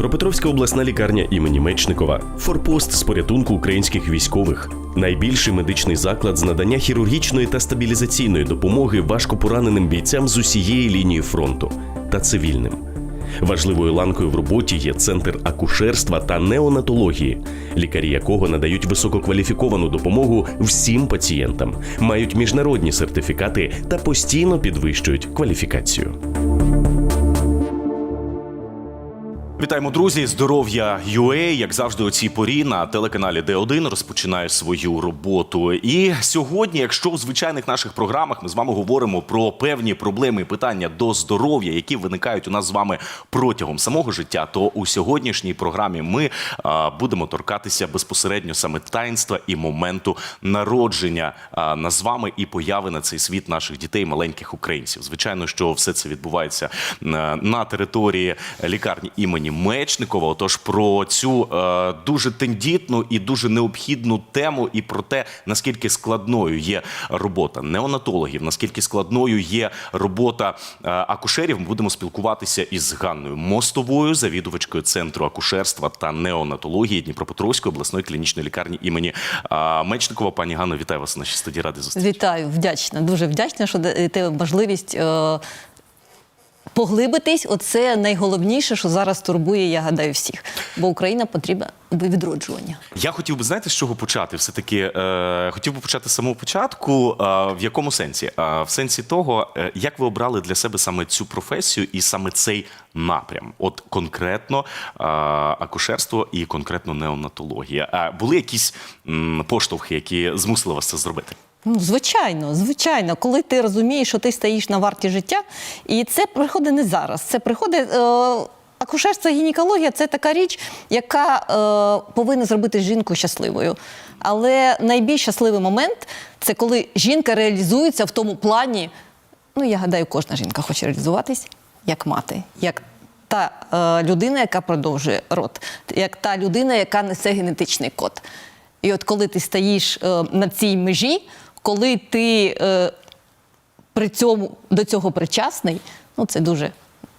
Дніпропетровська обласна лікарня імені Мечникова, форпост з порятунку українських військових, найбільший медичний заклад з надання хірургічної та стабілізаційної допомоги важкопораненим бійцям з усієї лінії фронту та цивільним. Важливою ланкою в роботі є центр акушерства та неонатології, лікарі якого надають висококваліфіковану допомогу всім пацієнтам, мають міжнародні сертифікати та постійно підвищують кваліфікацію. Вітаємо, друзі! Здоров'я UA, як завжди, у цій порі на телеканалі Д1 розпочинає свою роботу. І сьогодні, якщо у звичайних наших програмах ми з вами говоримо про певні проблеми і питання до здоров'я, які виникають у нас з вами протягом самого життя, то у сьогоднішній програмі ми а, будемо торкатися безпосередньо саме таїнства і моменту народження а, нас з вами і появи на цей світ наших дітей, маленьких українців. Звичайно, що все це відбувається на території лікарні імені Мечникова. Отож, про цю е, дуже тендітну і дуже необхідну тему, і про те, наскільки складною є робота неонатологів, наскільки складною є робота е, акушерів, ми будемо спілкуватися із Ганною Мостовою, завідувачкою центру акушерства та неонатології Дніпропетровської обласної клінічної лікарні імені е, Мечникова. Пані Ганно, вітаю вас в нашій студії ради зустрічі. Вітаю, вдячна, дуже вдячна, що даєте можливість е, поглибитись. Оце найголовніше, що зараз турбує, я гадаю, всіх. Бо Україна потрібна відроджування. Я хотів би знаєте, з чого почати? Все таки е, хотів би почати з самого початку. Е, в якому сенсі? Е, в сенсі того, е, як ви обрали для себе саме цю професію і саме цей напрям? От конкретно е, акушерство і конкретно неонатологія. А були якісь м, поштовхи, які змусили вас це зробити? Ну, звичайно, звичайно, коли ти розумієш, що ти стоїш на варті життя, і це приходить не зараз. Це приходить. Е, Акушерство гінекологія це така річ, яка е, повинна зробити жінку щасливою. Але найбільш щасливий момент це коли жінка реалізується в тому плані. Ну, я гадаю, кожна жінка хоче реалізуватись як мати, як та е, людина, яка продовжує род, як та людина, яка несе генетичний код. І от коли ти стоїш е, на цій межі, коли ти е, при цьому до цього причасний, ну це дуже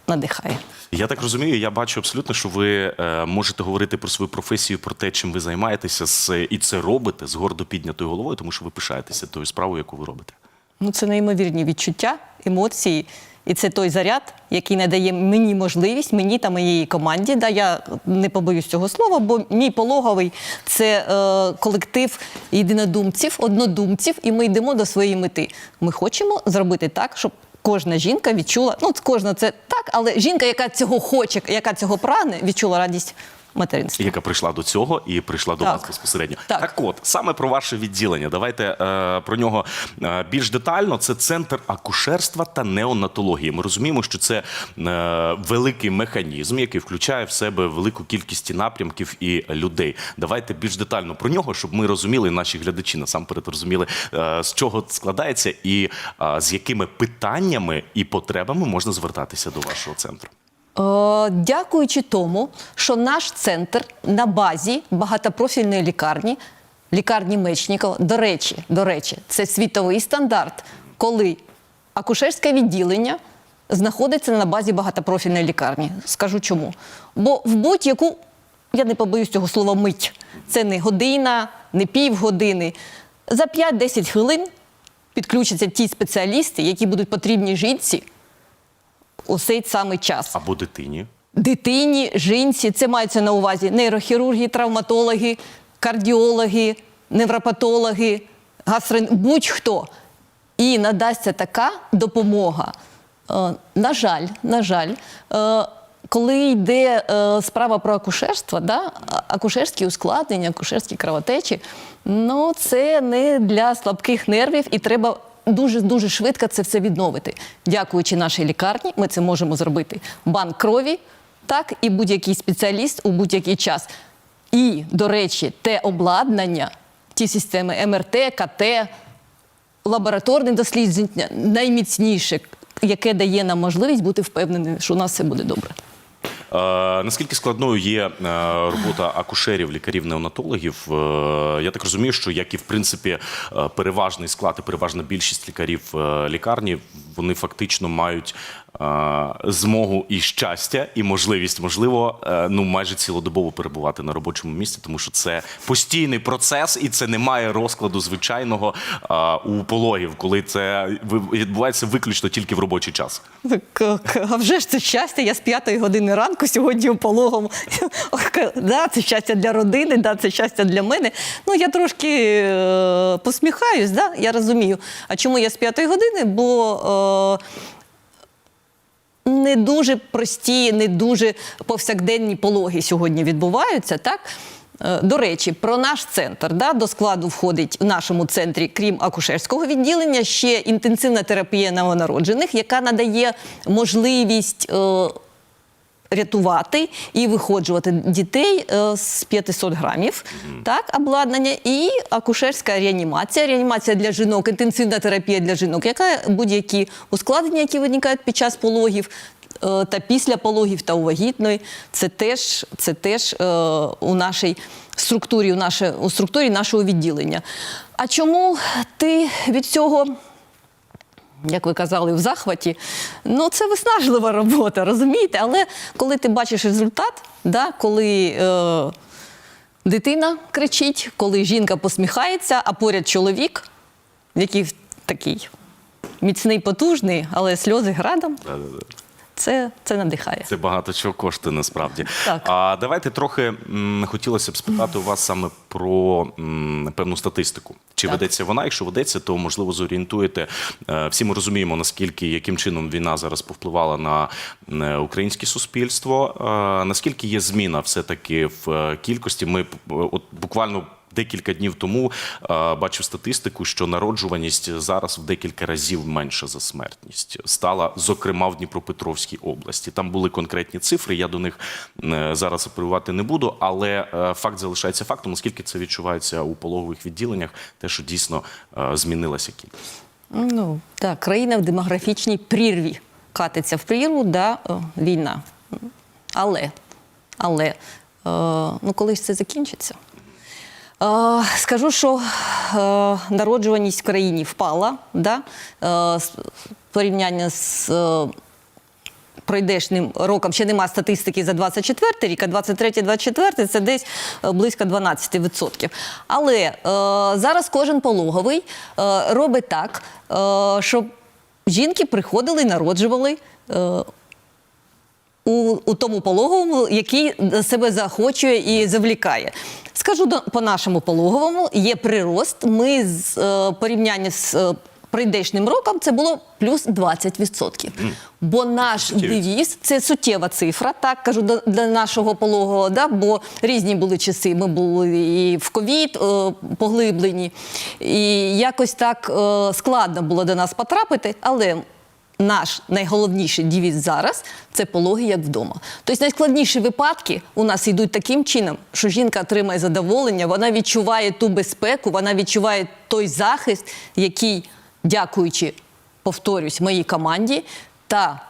надихає. Я так розумію, я бачу абсолютно, що ви е, можете говорити про свою професію, про те, чим ви займаєтеся, з, і це робите з гордо піднятою головою, тому що ви пишаєтеся тою справою, яку ви робите. Ну, це неймовірні відчуття, емоції. І це той заряд, який надає мені можливість, мені та моїй команді. Да, я не побоюсь цього слова, бо мій пологовий це е, колектив єдинодумців, однодумців, і ми йдемо до своєї мети. Ми хочемо зробити так, щоб кожна жінка відчула, ну кожна це так, але жінка, яка цього хоче, яка цього прагне, відчула радість материнства. яка прийшла до цього і прийшла до Так. вас безпосередньо. Так. от саме про ваше відділення. Давайте е, про нього е, більш детально. Це центр акушерства та неонатології. Ми розуміємо, що це е, великий механізм, який включає в себе велику кількість і напрямків і людей. Давайте більш детально про нього, щоб ми розуміли, наші глядачі насамперед розуміли, е, з чого складається і е, з якими питаннями і потребами можна звертатися до вашого центру. Е, Дякуючи тому, що наш центр на базі багатопрофільної лікарні, лікарні Мечникова, до речі, до речі, це світовий стандарт, коли акушерське відділення знаходиться на базі багатопрофільної лікарні. Скажу чому. Бо в будь-яку, я не побоюсь цього слова мить, це не година, не півгодини. За 5-10 хвилин підключаться ті спеціалісти, які будуть потрібні жінці у цей самий час. Або дитині. Дитині, жінці, це мається на увазі нейрохірурги, травматологи, кардіологи, невропатологи, гастрен... будь-хто. І надасться така допомога. Е, на жаль, на жаль, е, коли йде е, справа про акушерство, да, акушерські ускладнення, акушерські кровотечі, ну це не для слабких нервів і треба дуже дуже швидко це все відновити. Дякуючи нашій лікарні, ми це можемо зробити. Банк крові, так, і будь-який спеціаліст у будь-який час. І, до речі, те обладнання, ті системи МРТ, КТ, лабораторне дослідження найміцніше, яке дає нам можливість бути впевненими, що у нас все буде добре. Е, наскільки складною є е, робота акушерів, лікарів, неонатологів? Е, я так розумію, що як і в принципі переважний склад і переважна більшість лікарів лікарні, вони фактично мають змогу і щастя, і можливість, можливо, е, ну майже цілодобово перебувати на робочому місці, тому що це постійний процес, і це немає розкладу звичайного е, у пологів, коли це відбувається виключно тільки в робочий час. Так, е, а вже ж це щастя. Я з п'ятої години ранку сьогодні у пологому. Да, це щастя для родини, да, це щастя для мене. Ну я трошки е, посміхаюсь, да, я розумію. А чому я з п'ятої години? Бо е, не дуже прості, не дуже повсякденні пологи сьогодні відбуваються, так? Е, До речі, про наш центр да, до складу входить в нашому центрі, крім акушерського відділення, ще інтенсивна терапія новонароджених, яка надає можливість е, рятувати і виходжувати дітей е, з 500 грамів, так, обладнання, і акушерська реанімація, реанімація для жінок, інтенсивна терапія для жінок, яка будь-які ускладнення, які виникають під час пологів. е, Та після пологів та у вагітної, це теж, це теж е, у нашій структурі, у, наше, у структурі нашого відділення. А чому ти від цього як ви казали, в захваті. Ну, це виснажлива робота, розумієте? Але коли ти бачиш результат, да, коли е, дитина кричить, коли жінка посміхається, а поряд чоловік, який такий міцний, потужний, але сльози градом, це, це надихає. Це багато чого коштує насправді. Так. А давайте трохи м, хотілося б спитати у вас саме про м, певну статистику. Чи Так. ведеться вона? Якщо ведеться, то можливо зорієнтуєте. Е, Всі ми розуміємо, наскільки яким чином війна зараз повпливала на е, українське суспільство. Е, Наскільки є зміна все-таки в е, кількості? Ми от буквально. Декілька днів тому е, бачив статистику, що народжуваність зараз в декілька разів менша за смертність стала, зокрема в Дніпропетровській області. Там були конкретні цифри. Я до них е, зараз апелювати не буду, але е, факт залишається фактом, оскільки це відчувається у пологових відділеннях, те, що дійсно змінилася кількість. Ну, так, країна в демографічній прірві катиться в прірву, да, е, війна. Але, але е, ну, коли ж це закінчиться? Е, скажу, що е, народжуваність в країні впала, да, е, порівняння з. Пройдешнім роком ще нема статистики за 24 рік, а 23-24 це десь близько 12%. Але зараз кожен пологовий робить так, щоб жінки приходили і народжували. У, у тому пологовому, який себе захочує і завлікає. Скажу по нашому пологовому, є прирост. Ми з е, порівняння з е, прийдешнім роком це було плюс 20%. Бо наш Суттєві девіз це суттєва цифра, так кажу до, для нашого пологового, да, бо різні були часи. Ми були і в ковід е, поглиблені, і якось так е, складно було до нас потрапити, але наш найголовніший девіз зараз це пологи як вдома. Тобто найскладніші випадки у нас йдуть таким чином, що жінка отримає задоволення, вона відчуває ту безпеку, вона відчуває той захист, який, дякуючи, повторюсь, моїй команді та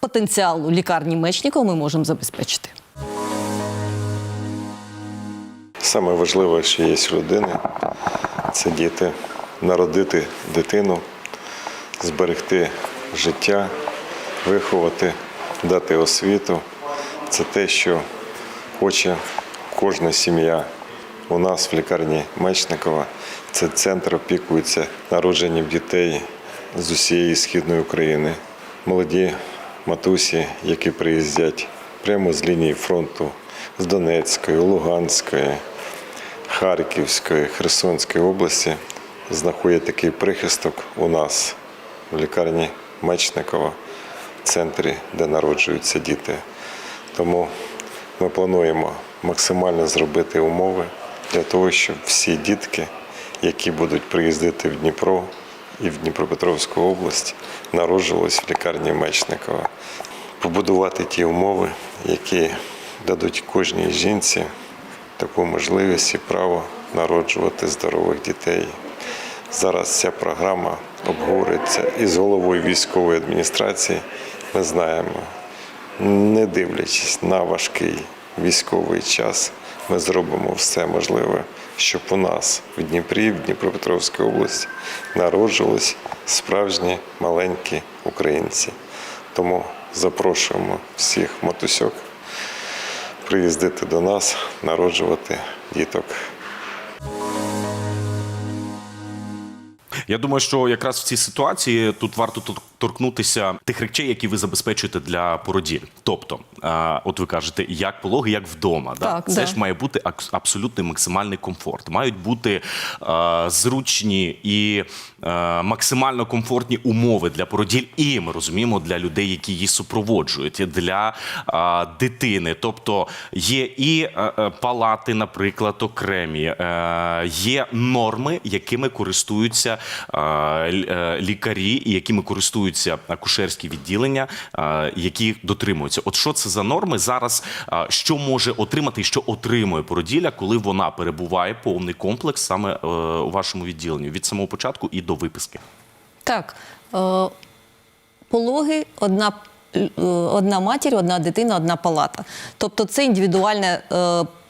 потенціалу лікарні Мечникова, ми можемо забезпечити. Саме важливе, що є в родини, це діти, народити дитину, зберегти життя, виховати, дати освіту. Це те, що хоче кожна сім'я. У нас в лікарні Мечникова це центр опікується народженням дітей з усієї східної України. Молоді матусі, які приїздять прямо з лінії фронту з Донецької, Луганської, Харківської, Херсонської області, знаходять такий прихисток у нас в лікарні Мечникова, в центрі, де народжуються діти. Тому ми плануємо максимально зробити умови для того, щоб всі дітки, які будуть приїздити в Дніпро і в Дніпропетровську область, народжувались в лікарні Мечникова. Побудувати ті умови, які дадуть кожній жінці таку можливість і право народжувати здорових дітей. Зараз ця програма обговорюється із головою військової адміністрації. Ми знаємо, не дивлячись на важкий військовий час, ми зробимо все можливе, щоб у нас в Дніпрі, в Дніпропетровській області народжувались справжні маленькі українці. Тому запрошуємо всіх матусьок приїздити до нас, народжувати діток. Я думаю, що якраз в цій ситуації тут варто тор- торкнутися тих речей, які ви забезпечуєте для породіль. Тобто, от ви кажете, як пологи, як вдома. Да? Так, Це да. ж має бути абсолютний максимальний комфорт. Мають бути зручні і максимально комфортні умови для породіль, і ми розуміємо для людей, які її супроводжують, для дитини. Тобто є і е, е, палати, наприклад, окремі, е, є норми, якими користуються лікарі і якими користуються акушерські відділення, які дотримуються. От що це за норми зараз? Що може отримати і що отримує породілля, коли вона перебуває повний комплекс саме е, у вашому відділенні від самого початку і до виписки? Так, е, пологи одна, е, одна матір, одна дитина, одна палата. Тобто це індивідуальне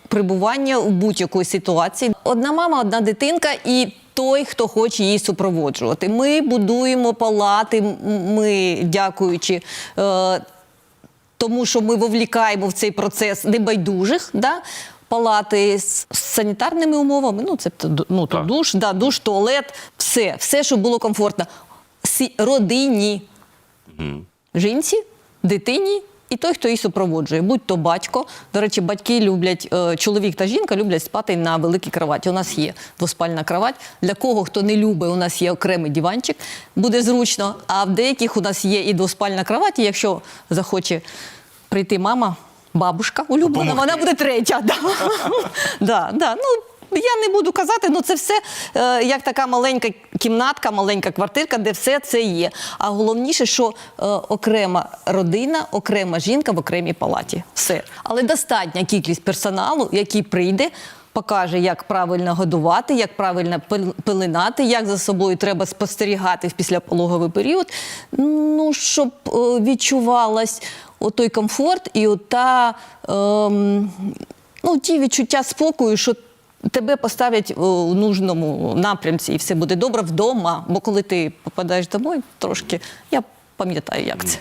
прибування у будь-якої ситуації. Одна мама, одна дитинка і той, хто хоче її супроводжувати. Ми будуємо палати, ми дякуючи. Е, тому що ми вовлікаємо в цей процес небайдужих. Да? Палати з санітарними умовами, ну це ну, то душ, да, душ, туалет, все, все, щоб було комфортно. Сі- Родині, жінці, дитині і той, хто її супроводжує, будь то батько. До речі, батьки люблять, е, чоловік та жінка люблять спати на великій кроваті. У нас є двоспальна кровать. Для кого хто не любить, у нас є окремий диванчик, буде зручно. А в деяких у нас є і двоспальна кровать, і якщо захоче прийти мама, бабушка улюблена, вона буде третя. Да. да, да. Ну, я не буду казати, ну це все е, як така маленька кімнатка, маленька квартирка, де все це є. А головніше, що е, окрема родина, окрема жінка в окремій палаті. Все. Але достатня кількість персоналу, який прийде. Покаже, як правильно годувати, як правильно пил- пеленати, як за собою треба спостерігати в післяпологовий період. Ну, щоб е, відчувалась отой комфорт і ота, ем, ну, ті відчуття спокою, що тебе поставлять у нужному напрямці, і все буде добре вдома. Бо коли ти попадаєш домой, трошки я пам'ятаю, як це.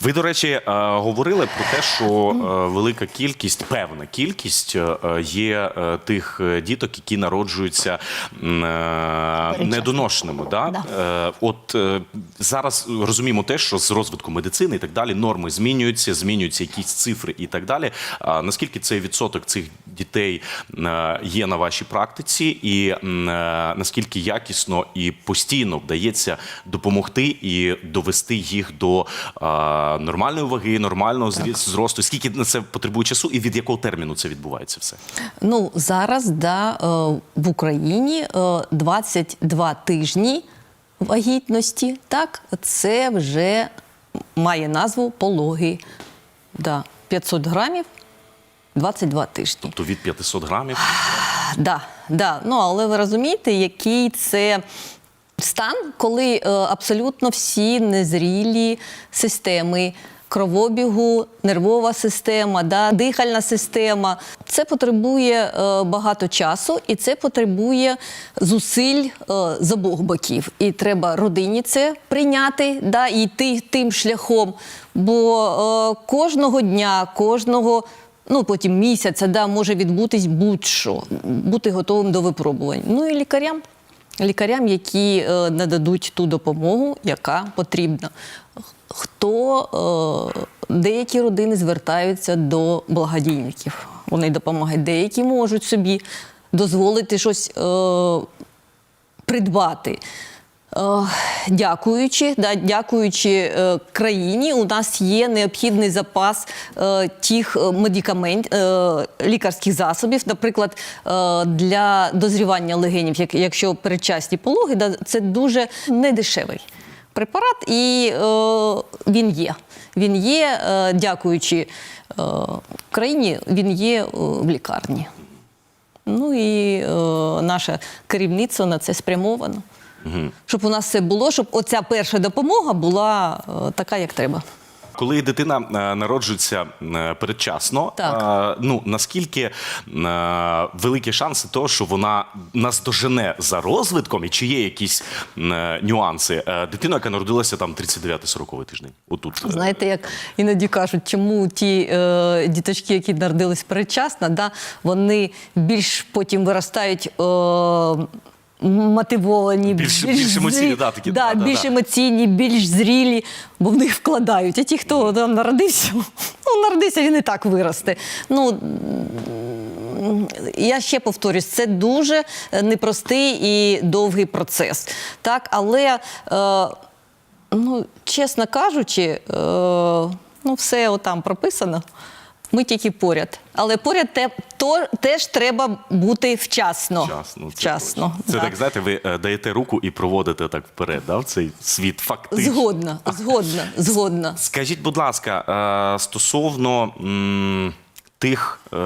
Ви, до речі, е, говорили про те, що е, велика кількість, певна кількість е, є тих діток, які народжуються недоношеними. Да? Да. От зараз розуміємо те, що з розвитком медицини і так далі норми змінюються, змінюються якісь цифри і так далі. Наскільки цей відсоток цих дітей є на вашій практиці, і наскільки якісно і постійно вдається допомогти і довести їх до е, нормальної ваги, нормального зрі- зросту? Скільки на це потребує часу, і від якого терміну це відбувається все? Ну зараз да, е, в Україні е, 22 тижні вагітності. Так, це вже має назву пологи. Да, 500 грамів, 22 тижні. Тобто від 500 грамів. Да, да. Ну, але ви розумієте, який це стан, коли е, абсолютно всі незрілі системи. Кровобігу, нервова система, да, дихальна система. Це потребує е, багато часу і це потребує зусиль е, з обох боків. І треба родині це прийняти да, і йти тим шляхом. Бо е, кожного дня, кожного ну потім місяця, да, може відбутись будь-що, бути готовим до випробувань. Ну і лікарям, лікарям, які е, нададуть ту допомогу, яка потрібна. Хто е, деякі родини звертаються до благодійників. Вони допомагають, деякі можуть собі дозволити щось е, придбати. Е, Дякуючи, да, дякуючи е, країні, у нас є необхідний запас е, тих медикамент, лікарських засобів, наприклад, для дозрівання легенів, як, якщо передчасні пологи, це дуже недешевий препарат, і він є. Він є, дякуючи країні, він є в лікарні. Ну і наше керівництво на це спрямовано. Щоб у нас все було, щоб оця перша допомога була е, така, як треба. Коли дитина е, народжується е, передчасно, Так. ну наскільки великі шанси того, що вона наздожене за розвитком, і чи є якісь нюанси? Дитина, яка народилася там 39-40 тиждень, отут Знаєте, як іноді кажуть, чому ті е, діточки, які народились передчасно, да, вони більш потім виростають. Е, Мотивовані, Більш- більш емоційні, да, такі, да, да, да, більш да. емоційні, більш зрілі, бо в них вкладають. А ті, хто там народився, ну народився, він і так виросте. Ну я ще повторюсь, це дуже е, непростий і довгий процес. Так, але е, Ну, чесно кажучи, е, ну, все отам прописано. Ми тільки поряд. Але поряд те, то, теж треба бути вчасно. Вчасно, це, Вчасно, це да. так, знаєте, ви е, даєте руку і проводите так вперед, да, в цей світ фактично. Згодна, згодна, згодна. Скажіть, будь ласка, е, стосовно м, тих е,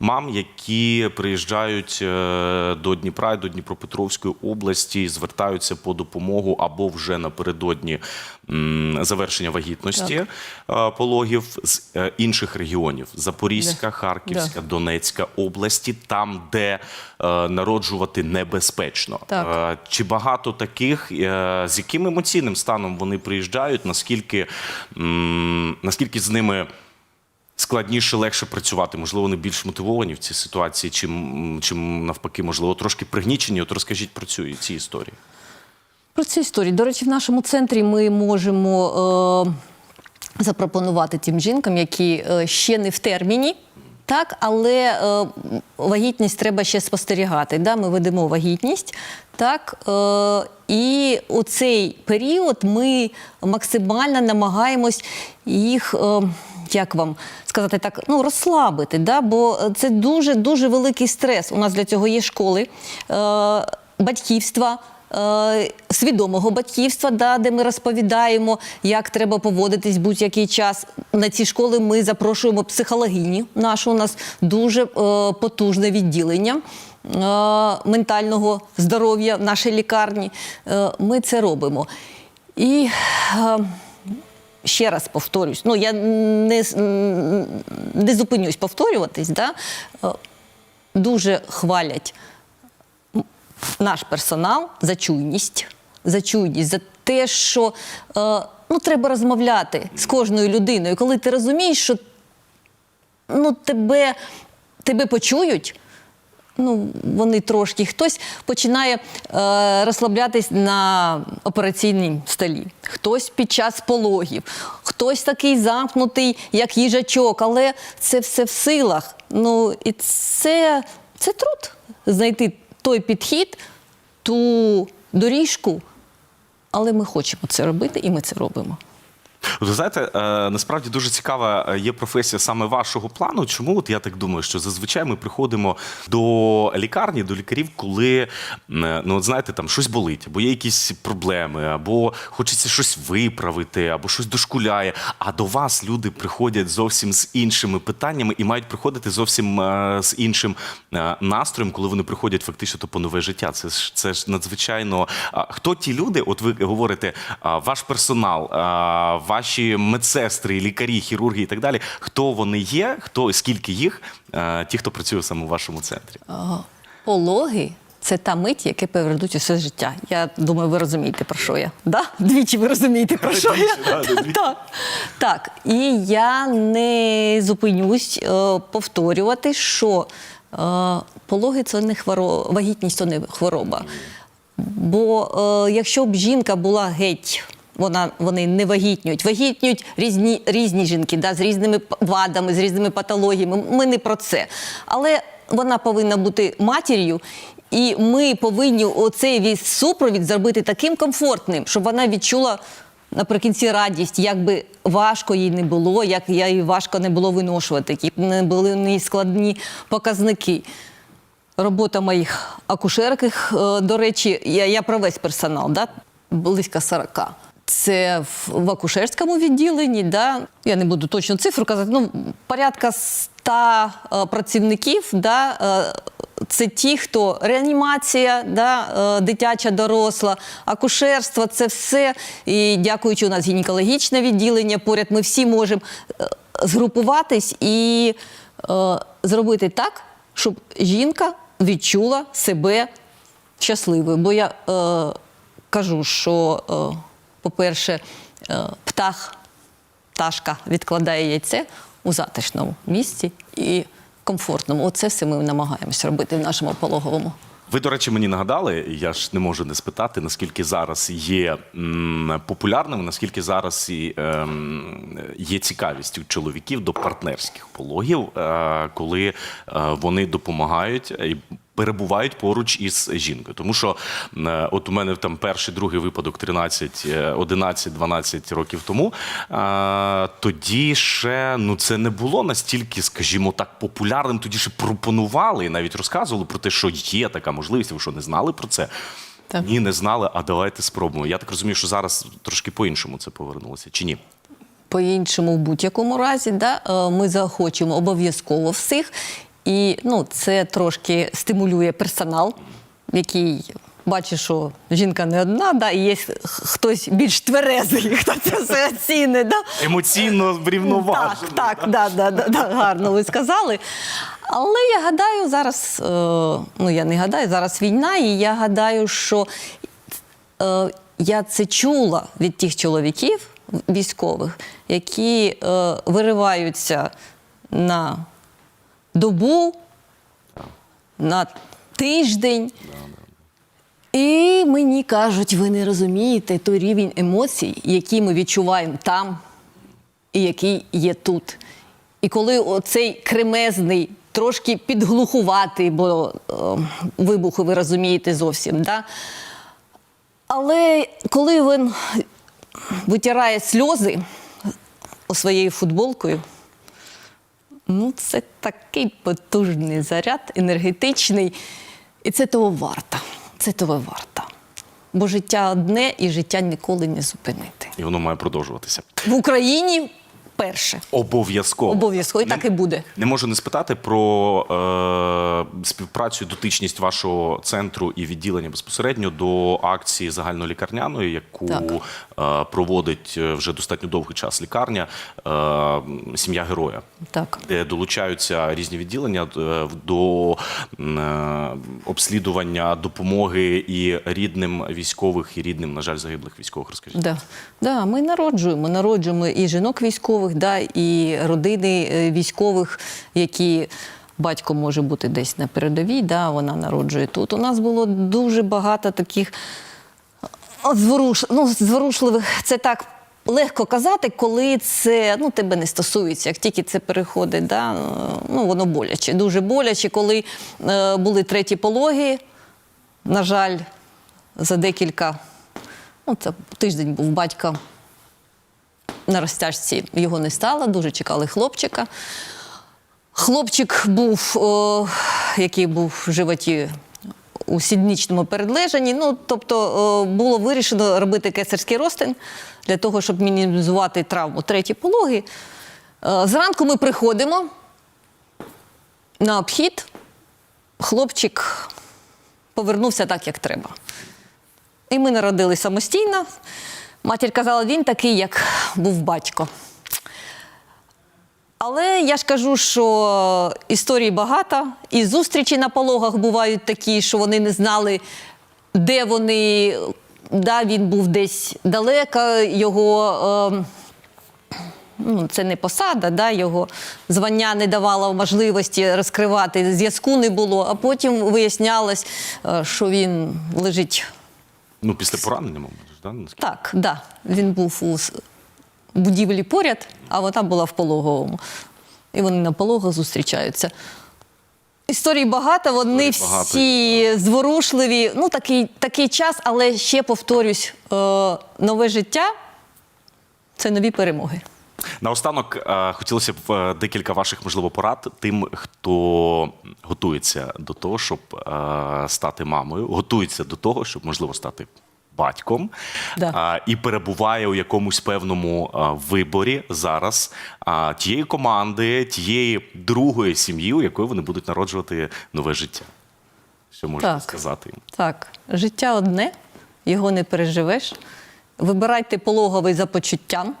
мам, які приїжджають е, до Дніпра і до Дніпропетровської області, звертаються по допомогу або вже напередодні м, завершення вагітності е, пологів з е, інших регіонів: Запорізька. Харківська, Донецька області, там, де е, народжувати небезпечно. Так. Е, чи багато таких, е, з яким емоційним станом вони приїжджають? Наскільки, м, наскільки з ними складніше, легше працювати? Можливо, вони більш мотивовані в цій ситуації, чим, чим навпаки, можливо, трошки пригнічені? От розкажіть про цю ці історії. Про цю історію. До речі, в нашому центрі ми можемо е, запропонувати тим жінкам, які е, ще не в терміні. Так, але е, вагітність треба ще спостерігати. Да? Ми ведемо вагітність. Так, е, і у цей період ми максимально намагаємось їх, е, як вам сказати так, ну, розслабити, да? бо це дуже дуже великий стрес. У нас для цього є школи, е, батьківства е, свідомого батьківства, да, де ми розповідаємо, як треба поводитись будь-який час. На ці школи ми запрошуємо психологині. Нашу у нас дуже е, потужне відділення. е, Ментального здоров'я в нашій лікарні. Е, Ми це робимо. І е, ще раз повторюсь, ну я не, не зупинюсь повторюватись, да? е, дуже хвалять наш персонал за чуйність, за чуйність, за те, що е, ну, треба розмовляти з кожною людиною. Коли ти розумієш, що ну, тебе, тебе почують. Ну, вони трошки хтось починає е, розслаблятись на операційній столі, хтось під час пологів, хтось такий замкнутий, як їжачок, але це все в силах. Ну і це, це труд знайти той підхід, ту доріжку. Але ми хочемо це робити, і ми це робимо. Ви знаєте, е, насправді дуже цікава е, є професія саме вашого плану. Чому от я так думаю, що зазвичай ми приходимо до лікарні, до лікарів, коли е, ну от знаєте, там щось болить, або є якісь проблеми, або хочеться щось виправити, або щось дошкуляє. А до вас люди приходять зовсім з іншими питаннями і мають приходити зовсім з іншим настроєм, коли вони приходять фактично то по нове життя. Це ж це ж надзвичайно. Хто ті люди? От ви говорите, ваш персонал, а, ваші медсестри, лікарі, хірурги і так далі. Хто вони є? Хто скільки їх? е, Ті, хто працює саме в вашому центрі? Пологи це та мить, яка переведуть усе життя. Я думаю, ви розумієте, про що я. Да? Двічі ви розумієте, про що я. Так. так. І я не зупинюсь е, повторювати, що е, пологи це не хвороба, вагітність це не хвороба. Бо е, якщо б жінка була геть. Вона вони не вагітнюють. Вагітнюють різні різні жінки, да, з різними вадами, з різними патологіями. Ми не про це. Але вона повинна бути матір'ю, і ми повинні оцей весь супровід зробити таким комфортним, щоб вона відчула наприкінці радість, як би важко їй не було, як їй важко не було виношувати, які б не були в неї складні показники. Робота моїх акушерок, е, до речі, я, я про весь персонал, да? близько 40. Це в, акушерському відділенні, да? я не буду точно цифру казати, ну, порядка 100 е, працівників да, е, це ті, хто реанімація, да, е, дитяча, доросла, акушерство це все. І дякуючи, у нас гінекологічне відділення поряд, ми всі можемо згрупуватись і е, зробити так, щоб жінка відчула себе щасливою. Бо я е, кажу, що, е, по-перше, е, птах, пташка відкладає яйце у затишному місці і комфортному. Оце все ми намагаємося робити в нашому пологовому. Ви, до речі, мені нагадали, я ж не можу не спитати, наскільки зараз є м, популярним, наскільки зараз і, ем, є цікавість у чоловіків до партнерських пологів, е, коли е, вони допомагають і перебувають поруч із жінкою. Тому що е, от у мене там перший, другий випадок 13, е, 11, 12 років тому. е, Тоді ще ну це не було настільки, скажімо так, популярним. Тоді ще пропонували і навіть розказували про те, що є така можливість. Ви що не знали про це? Так. Ні, не знали, а давайте спробуємо. Я так розумію, що зараз трошки по-іншому це повернулося, чи ні? По-іншому, в будь-якому разі, да, е, ми захочемо обов'язково всіх. І ну, це трошки стимулює персонал, який бачить, що жінка не одна, да, і є хтось більш тверезий, хто це все оцінить. Да. Емоційно врівноважено. Так, так, да, да, да, да, гарно ви сказали. Але я гадаю, зараз, е, ну я не гадаю, зараз війна, і я гадаю, що е, я це чула від тих чоловіків військових, які е, вириваються на добу, на тиждень. І мені кажуть, ви не розумієте той рівень емоцій, який ми відчуваємо там і який є тут. І коли оцей кремезний, трошки підглухуватий, бо е, вибуху ви розумієте зовсім, да? але коли він витирає сльози своєю футболкою, ну це такий потужний заряд, енергетичний, і це того варто. Це того варто. Бо життя одне і життя ніколи не зупинити. І воно має продовжуватися. В Україні перше. Обов'язково. Обов'язково, і Не- так і буде. Не можу не спитати про е, співпрацю дотичність вашого центру і відділення безпосередньо до акції загальнолікарняної, яку е, проводить е, вже достатньо довгий час лікарня е, сім'я героя. Так. Де долучаються різні відділення е, до е, обслідування допомоги і рідним військових, і рідним, на жаль, загиблих військових. Розкажіть. Да. Да, ми народжуємо. Народжуємо і жінок військових, да, і родини е, військових, які батько може бути десь на передовій, да, вона народжує тут. У нас було дуже багато таких зворуш... ну, зворушливих. Це так. Легко казати, коли це ну, тебе не стосується. Як тільки це переходить, да, е, ну, воно боляче, дуже боляче. Коли е, були треті пологи, на жаль, за декілька, ну, це тиждень був батька на розтяжці його не стало, дуже чекали хлопчика. Хлопчик був, о, який був в животі у сідничному передлежанні. Ну, тобто о, було вирішено робити кесарський розтин для того, щоб мінімізувати травму треті пологи. Е, Зранку ми приходимо на обхід. Хлопчик повернувся так, як треба. І ми народили самостійно. Матір казала, він такий, як був батько. Але я ж кажу, що історій багато, і зустрічі на пологах бувають такі, що вони не знали, де вони. Да, він був десь далеко, його. Е, ну, це не посада, да, його звання не давало можливості розкривати, зв'язку не було, а потім вияснялось, е, що він лежить Ну, після поранення, мабуть, да? наскільки? так, да. Він був у будівлі поряд, а вона була в пологовому. І вони на пологах зустрічаються. Історій багато, вони Історій багато, всі зворушливі. Ну, такий, такий час, але ще повторюсь: е, нове життя це нові перемоги. Наостанок е, хотілося б е, декілька ваших, можливо, порад тим, хто готується до того, щоб е, стати мамою, готується до того, щоб можливо стати батьком, Да. е, і перебуває у якомусь певному е, виборі зараз е, тієї команди, тієї другої сім'ї, у якої вони будуть народжувати нове життя. Що можете Так. сказати? Так, життя одне, його не переживеш. Вибирайте пологовий за почуттям,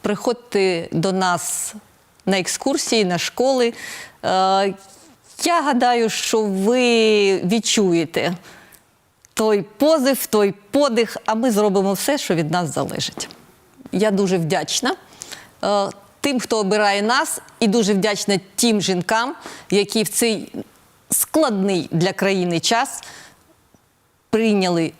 приходьте до нас на екскурсії, на школи. Е, Я гадаю, що ви відчуєте той позив, той подих, а ми зробимо все, що від нас залежить. Я дуже вдячна е, тим, хто обирає нас, і дуже вдячна тим жінкам, які в цей складний для країни час прийняли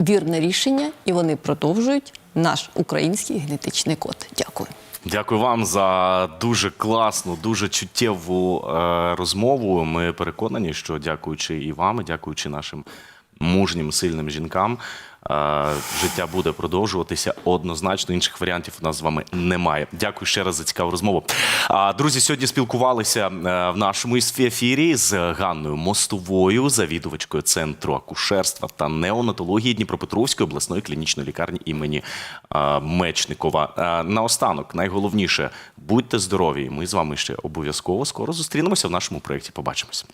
вірне рішення, і вони продовжують наш український генетичний код. Дякую. Дякую вам за дуже класну, дуже чуттєву е, розмову. Ми переконані, що дякуючи і вам, і дякуючи нашим мужнім, сильним жінкам, е, життя буде продовжуватися однозначно. Інших варіантів у нас з вами немає. Дякую ще раз за цікаву розмову. Друзі, сьогодні спілкувалися е, в нашому ефірі з Ганною Мостовою, завідувачкою центру акушерства та неонатології Дніпропетровської обласної клінічної лікарні імені е, Мечникова. Наостанок, найголовніше, будьте здорові. Ми з вами ще обов'язково скоро зустрінемося в нашому проєкті. Побачимось.